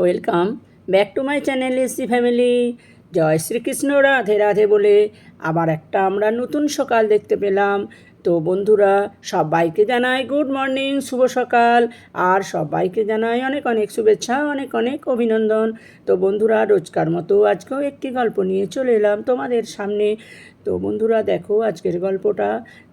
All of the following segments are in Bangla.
Welcome back to my channel AC family. জয় শ্রীকৃষ্ণ, রাধে রাধে বলে আবার একটা আমরা নতুন সকাল দেখতে পেলাম। তো বন্ধুরা, সবাইকে জানাই গুড মর্নিং, শুভ সকাল, আর সবাইকে জানাই অনেক অনেক শুভেচ্ছা, অনেক অনেক অভিনন্দন। তো বন্ধুরা, রোজকার মতো আজকেও একটি গল্প নিয়ে চলে এলাম তোমাদের সামনে। তো বন্ধুরা, দেখো আজকের গল্পটা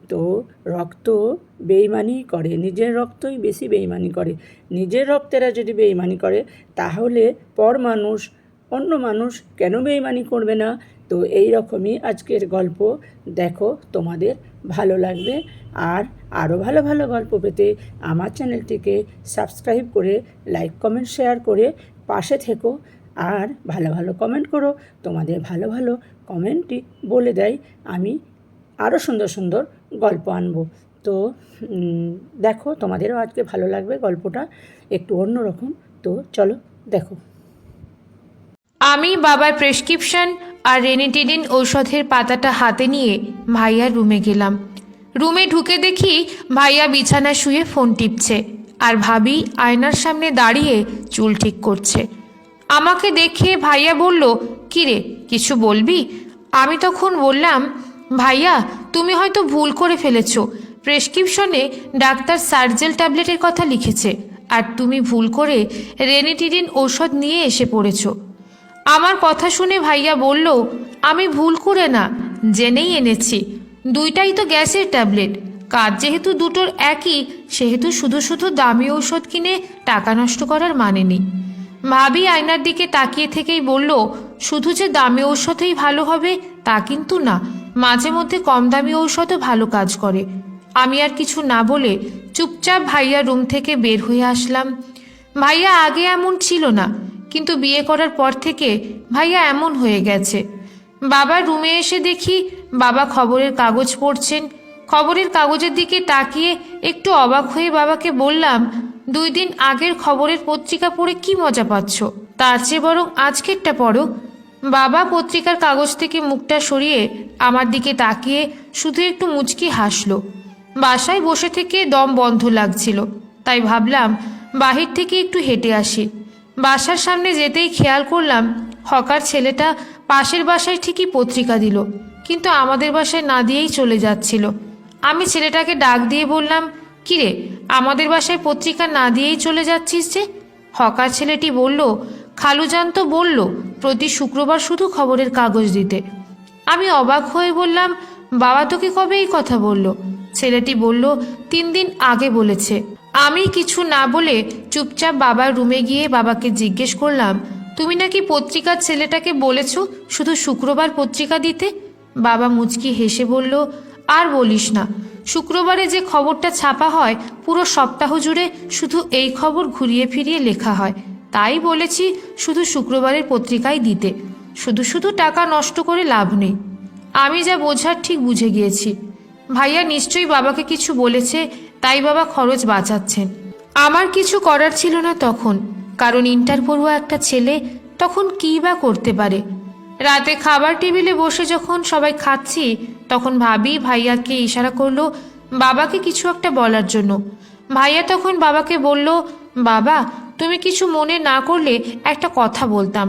তো রক্ত বেইমানি করে। নিজের রক্তই বেশি বেইমানি করে। নিজের রক্তেরা যদি বেইমানি করে, তাহলে পর মানুষ, অন্য মানুষ কেন বেইমানি করবে না? তো এই রকমই আজকের গল্প। দেখো, তোমাদের ভালো লাগবে। আর আরও ভালো ভালো গল্প পেতে আমার চ্যানেলটিকে সাবস্ক্রাইব করে, লাইক, কমেন্ট, শেয়ার করে পাশে থেকো। আর ভালো ভালো কমেন্ট করো। তোমাদের ভালো ভালো কমেন্টই বলে দেয়। আমি আরও সুন্দর সুন্দর গল্প আনব। তো দেখো তোমাদেরও আজকে ভালো লাগবে গল্পটা একটু অন্যরকম। তো চলো, দেখো। আমি বাবার প্রেসক্রিপশন আর রেনিটিডিন ঔষধের পাতাটা হাতে নিয়ে ভাইয়ার রুমে গেলাম। রুমে ঢুকে দেখি ভাইয়া বিছানায় শুয়ে ফোন টিপছে আর ভাবি আয়নার সামনে দাঁড়িয়ে চুল ঠিক করছে। আমাকে দেখে ভাইয়া বলল, কিরে, কিছু বলবি? আমি তখন বললাম ভাইয়া, তুমি হয়তো ভুল করে ফেলেছ। প্রেসক্রিপশনে ডাক্তার সার্জেল ট্যাবলেটের কথা লিখেছে, আর তুমি ভুল করে রেনিটিডিন ঔষধ নিয়ে এসে পড়েছ। আমার কথা শুনে ভাইয়া বলল, আমি ভুল করে না, জেনেই এনেছি। দুইটাই তো গ্যাসের ট্যাবলেট। কাজ যেহেতু দুটোর একই, সেহেতু শুধু শুধু দামি ঔষধ কিনে টাকা নষ্ট করার মানে নেই। ভাবি আয়নার দিকে তাকিয়ে থেকেই বলল, শুধু যে দামি ঔষধই ভালো হবে, তা কিন্তু না। মাঝে মধ্যে কম দামি ঔষধও ভালো কাজ করে। আমি আর কিছু না বলে চুপচাপ ভাইয়া রুম থেকে বের হয়ে আসলাম। ভাইয়া আগে এমন ছিল না, কিন্তু বিয়ে করার পর থেকে ভাইয়া এমন হয়ে গেছে। বাবার রুমে এসে দেখি বাবা খবরের কাগজ পড়ছেন। খবরের কাগজের দিকে তাকিয়ে একটু অবাক হয়ে বাবাকে বললাম, দুই দিন আগের খবরের পত্রিকা পড়ে কি মজা পাচ্ছ? তার চেয়ে বরং আজকেরটা পড়ো। বাবা পত্রিকার কাগজ থেকে মুখটা সরিয়ে আমার দিকে তাকিয়ে শুধু একটু মুচকি হাসল। বাসায় বসে থেকে দম বন্ধ লাগছিল। তাই ভাবলাম, বাহির থেকে একটু হেঁটে আসি। বাসার সামনে যেতেই খেয়াল করলাম, হকার ছেলেটা পাশের বাসায় ঠিকই পত্রিকা দিল, কিন্তু আমাদের বাসায় না দিয়েই চলে যাচ্ছিল। আমি ছেলেটাকে ডাক দিয়ে বললাম, কিরে, আমাদের বাসায় পত্রিকা না দিয়েই চলে যাচ্ছিস যে? হকার ছেলেটি বলল, খালুজান তো বলল প্রতি শুক্রবার শুধু খবরের কাগজ দিতে। আমি অবাক হয়ে বললাম, বাবা তোকে কবে এই কথা বলল? ছেলেটি বলল, তিন দিন আগে বলেছে। আমি কিছু না বলে চুপচাপ বাবার রুমে গিয়ে বাবাকে জিজ্ঞেস করলাম, তুমি নাকি পত্রিকার ছেলেটাকে বলেছ শুধু শুক্রবার পত্রিকা দিতে? বাবা মুচকি হেসে বলল, আর বলিস না। শুক্রবারে যে খবরটা ছাপা হয় পুরো সপ্তাহ জুড়ে শুধু এই খবর ঘুরিয়ে ফিরিয়ে লেখা হয়। তাই বলেছি শুধু শুক্রবারের পত্রিকায় দিতে। শুধু শুধু টাকা নষ্ট করে লাভ নেই। আমি যা বোঝার ঠিক বুঝে গিয়েছি। ভাইয়া নিশ্চয়ই বাবাকে কিছু বলেছে, তাই বাবা খরচ বাঁচাচ্ছেন। আমার কিছু করার ছিল না তখন, কারণ ইন্টার পড়ুয়া একটা ছেলে তখন কী বা করতে পারে। রাতে খাবার টেবিলে বসে যখন সবাই খাচ্ছি, তখন ভাবি ভাইয়াকে ইশারা করল বাবাকে কিছু একটা বলার জন্য। ভাইয়া তখন বাবাকে বলল, বাবা তুমি কিছু মনে না করলে একটা কথা বলতাম।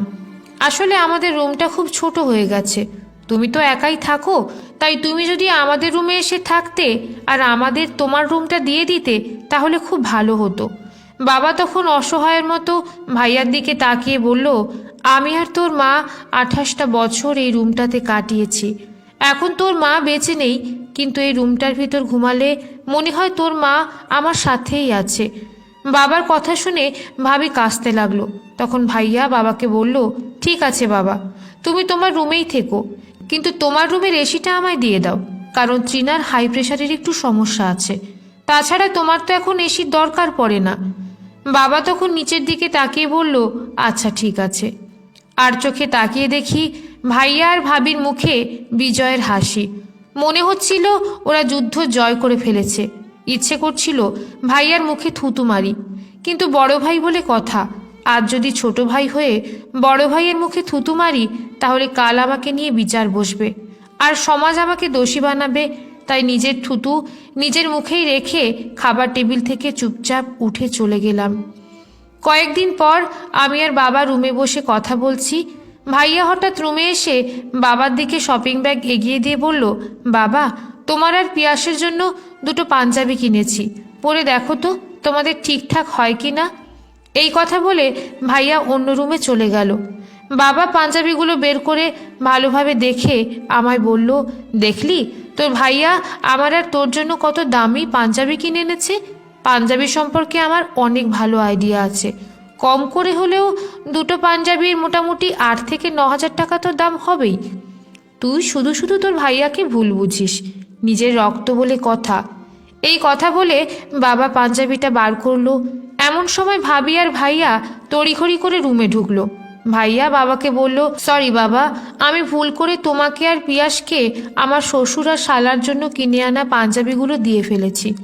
আসলে আমাদের রুমটা খুব ছোট হয়ে গেছে। তুমি তো একাই থাকো, তাই তুমি যদি আমাদের রুমে এসে থাকতে আর আমাদের তোমার রুমটা দিয়ে দিতে, তাহলে খুব ভালো হতো। বাবা তখন অসহায়ের মতো ভাইয়ার দিকে তাকিয়ে বলল, আমি আর তোর মা আঠাশটা বছর এই রুমটাতে কাটিয়েছি। এখন তোর মা বেঁচে নেই, কিন্তু এই রুমটার ভিতর ঘুমালে মনে হয় তোর মা আমার সাথেই আছে। বাবার কথা শুনে ভাবি কাঁদতে লাগল। তখন ভাইয়া বাবাকে বলল, ঠিক আছে বাবা, তুমি তোমার রুমেই থেকো, কিন্তু তোমার রুমের এসিটা আমায় দিয়ে দাও, কারণ ট্রিনার হাই প্রেশারের একটু সমস্যা আছে। তাছাড়া তোমার তো এখন এসির দরকার পড়ে না। বাবা তখন নিচের দিকে তাকিয়ে বলল আচ্ছা ঠিক আছে। আর চোখে তাকিয়ে দেখি ভাইয়া আর ভাবির মুখে বিজয়ের হাসি। মনে হচ্ছিল ওরা যুদ্ধ জয় করে ফেলেছে। ইচ্ছে করছিল ভাইয়ার মুখে থুতু মারি। কিন্তু বড় ভাই বলে কথা, আজ যদি ছোট ভাই হয়ে বড় ভাইয়ের মুখে থুতু মারি, তাহলে কাল আমাকে নিয়ে বিচার বসবে। আর সমাজ আমাকে দোষী বানাবে, তাই নিজের থুতু নিজের মুখেই রেখে খাবার টেবিল থেকে চুপচাপ উঠে চলে গেলাম। কয়েকদিন পর আমি আর বাবা রুমে বসে কথা বলছি। ভাইয়া হঠাৎ রুমে এসে বাবার দিকে শপিং ব্যাগ এগিয়ে দিয়ে বলল, বাবা তোমার আর পিয়াসের জন্য দুটো পাঞ্জাবি কিনেছি। পরে দেখো তো, তোমাদের ঠিকঠাক হয় কি না এই কথা বলে ভাইয়া অন্য রুমে চলে গেল। বাবা পাঞ্জাবিগুলো বের করে ভালোভাবে দেখে আমায় বলল, দেখলি? তোর ভাইয়া আমার আর তোর জন্য কত দামি পাঞ্জাবি কিনে এনেছে? পাঞ্জাবি সম্পর্কে আমার অনেক ভালো আইডিয়া আছে। কম করে হলেও দুটো পাঞ্জাবির মোটামুটি আট থেকে ন হাজার টাকা তো দাম হবেই। তুই শুধু শুধু তোর ভাইয়াকে ভুল বুঝিস। নিজের রক্ত বলে কথা। এই কথা বলে বাবা পাঞ্জাবিটা বার করল। এমন সময় ভাবি আর ভাইয়া তড়িঘড়ি করে রুমে ঢুকলো। ভাইয়া বাবাকে বলল, সরি বাবা, আমি ভুল করে তোমাকে আর পিয়াসকে আমার শ্বশুর আর শালার জন্য কিনে আনা পাঞ্জাবিগুলো দিয়ে ফেলেছি।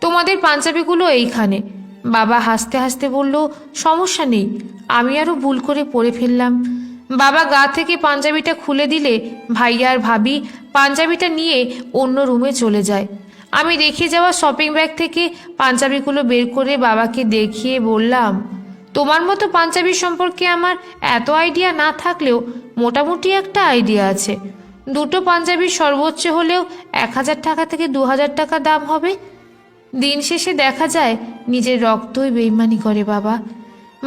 তোমাদের পাঞ্জাবিগুলো এইখানে। বাবা হাসতে হাসতে বলল, সমস্যা নেই, আমি আরও ভুল করে পরে ফেললাম। বাবা গা থেকে পাঞ্জাবিটা খুলে দিলে ভাইয়া আর ভাবি পাঞ্জাবিটা নিয়ে অন্য রুমে চলে যায়। আমি রেখে যাওয়া শপিং ব্যাগ থেকে পাঞ্জাবিগুলো বের করে বাবাকে দেখিয়ে বললাম, তোমার মতো পাঞ্জাবি সম্পর্কে আমার এত আইডিয়া না থাকলেও মোটামুটি একটা আইডিয়া আছে। দুটো পাঞ্জাবির সর্বোচ্চ হলেও এক হাজার টাকা থেকে দু হাজার টাকা দাম হবে। দিন শেষে দেখা যায় নিজের রক্তই বেইমানি করে বাবা।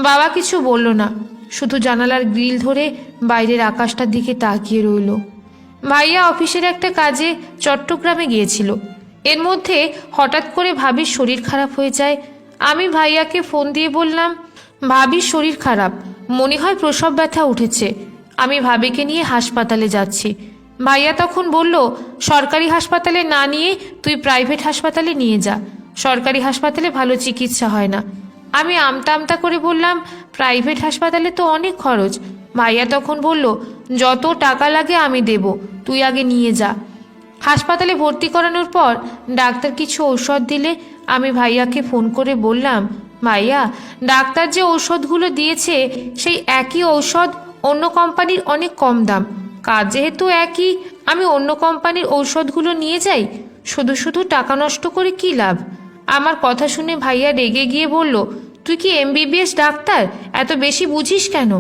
বাবা কিছু বলল না। জানালার গ্রিল ধরে বাইরের আকাশটার দিকে তাকিয়ে রইল। ভাইয়া অফিসের একটা কাজে চট্টগ্রামে গিয়েছিল। এর মধ্যে হঠাৎ করে ভাবির শরীর খারাপ হয়ে যায়। আমি ভাইয়াকে ফোন দিয়ে বললাম ভাবির শরীর খারাপ। মনে হয় প্রসব ব্যথা উঠেছে। আমি ভাবিকে নিয়ে হাসপাতালে যাচ্ছি। ভাইয়া তখন বলল, সরকারি হাসপাতালে না নিয়ে তুই প্রাইভেট হাসপাতালে নিয়ে যা। সরকারি হাসপাতালে ভালো চিকিৎসা হয় না। আমি আমতা আমতা করে বললাম প্রাইভেট হাসপাতালে তো অনেক খরচ। ভাইয়া তখন বলল, যত টাকা লাগে আমি দেব, তুই আগে নিয়ে যা। হাসপাতালে ভর্তি করানোর পর ডাক্তার কিছু ঔষধ দিলে আমি ভাইয়াকে ফোন করে বললাম, ভাইয়া, ডাক্তার যে ঔষধগুলো দিয়েছে, সেই একই ঔষধ অন্য কোম্পানির অনেক কম দাম। কাজ যেহেতু একই, আমি অন্য কোম্পানির ঔষধগুলো নিয়ে যাই, শুধু শুধু টাকা নষ্ট করে কী লাভ? আমার কথা শুনে ভাইয়া রেগে গিয়ে বলল তুই কি এমবিবিএস ডাক্তার? এত বেশি বুঝিস কেন?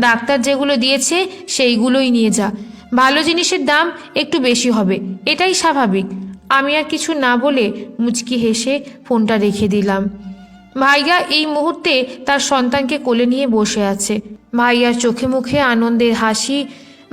ডাক্তার যেগুলো দিয়েছে, সেইগুলোই নিয়ে যা। ভালো জিনিসের দাম একটু বেশি হবে, এটাই স্বাভাবিক। আমি আর কিছু না বলে মুচকি হেসে ফোনটা রেখে দিলাম। ভাইয়া এই মুহূর্তে তার সন্তানকে কোলে নিয়ে বসে আছে। ভাইয়ার চোখে মুখে আনন্দের হাসি।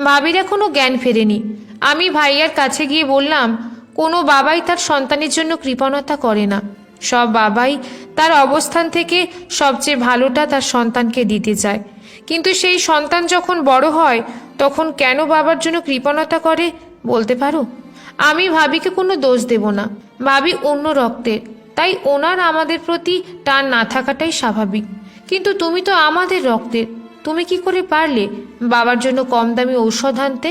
ভাবির এখনও জ্ঞান ফেরেনি। আমি ভাইয়ার কাছে গিয়ে বললাম, কোনো বাবাই তার সন্তানের জন্য কৃপণতা করে না। সব বাবাই তার অবস্থান থেকে সবচেয়ে ভালোটা তার সন্তানকে দিতে চায়। কিন্তু সেই সন্তান যখন বড় হয়, তখন কেন বাবার জন্য কৃপণতা করে বলতে পারো? আমি ভাবিকে কোনো দোষ দেব না। ভাবি অন্য রক্তের, তাই ওনার আমাদের প্রতি টান না থাকাটাই স্বাভাবিক। কিন্তু তুমি তো আমাদের রক্তের, তুমি কি করে পারলে বাবার জন্য কম দামি ঔষধ আনতে?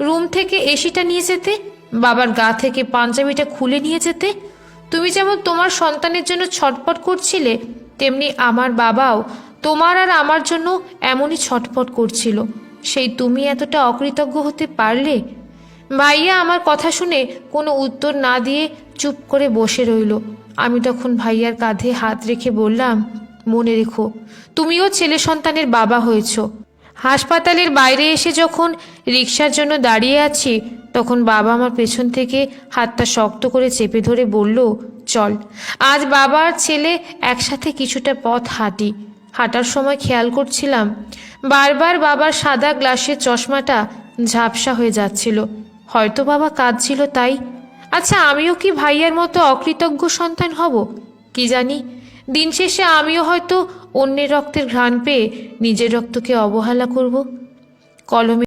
রুম থেকে এসিটা নিয়ে যেতে, বাবার গা থেকে পাঞ্জাবিটা খুলে নিয়ে যেতে? তুমি যেমন তোমার সন্তানের জন্য ছটপট করছিলে, তেমনি আমার বাবাও তোমার আর আমার জন্য এমনই ছটপট করছিল। সেই তুমি এতটা অকৃতজ্ঞ হতে পারলে? ভাইয়া আমার কথা শুনে কোনো উত্তর না দিয়ে চুপ করে বসে রইল। আমি তখন ভাইয়ার কাঁধে হাত রেখে বললাম, মনে রেখো, তুমিও ছেলে সন্তানের বাবা হয়েছ। হাসপাতালের বাইরে এসে যখন রিক্সার জন্য দাঁড়িয়ে আছি তখন বাবা আমার পেছন থেকে হাতটা শক্ত করে চেপে ধরে বলল, চল। আজ বাবা আর ছেলে একসাথে কিছুটা পথ হাঁটি। হাঁটার সময় খেয়াল করছিলাম, বারবার বাবার সাদা গ্লাসের চশমাটা ঝাপসা হয়ে যাচ্ছিল। হয়তো বাবা কাঁদছিল তাই। আচ্ছা আমিও কি ভাইয়ার মতো অকৃতজ্ঞ সন্তান হব? কি জানি? দিন শেষে আমিও হয়তো অন্যের রক্তের ঘ্রাণ পেয়ে নিজের রক্তকে অবহেলা করব। কলমে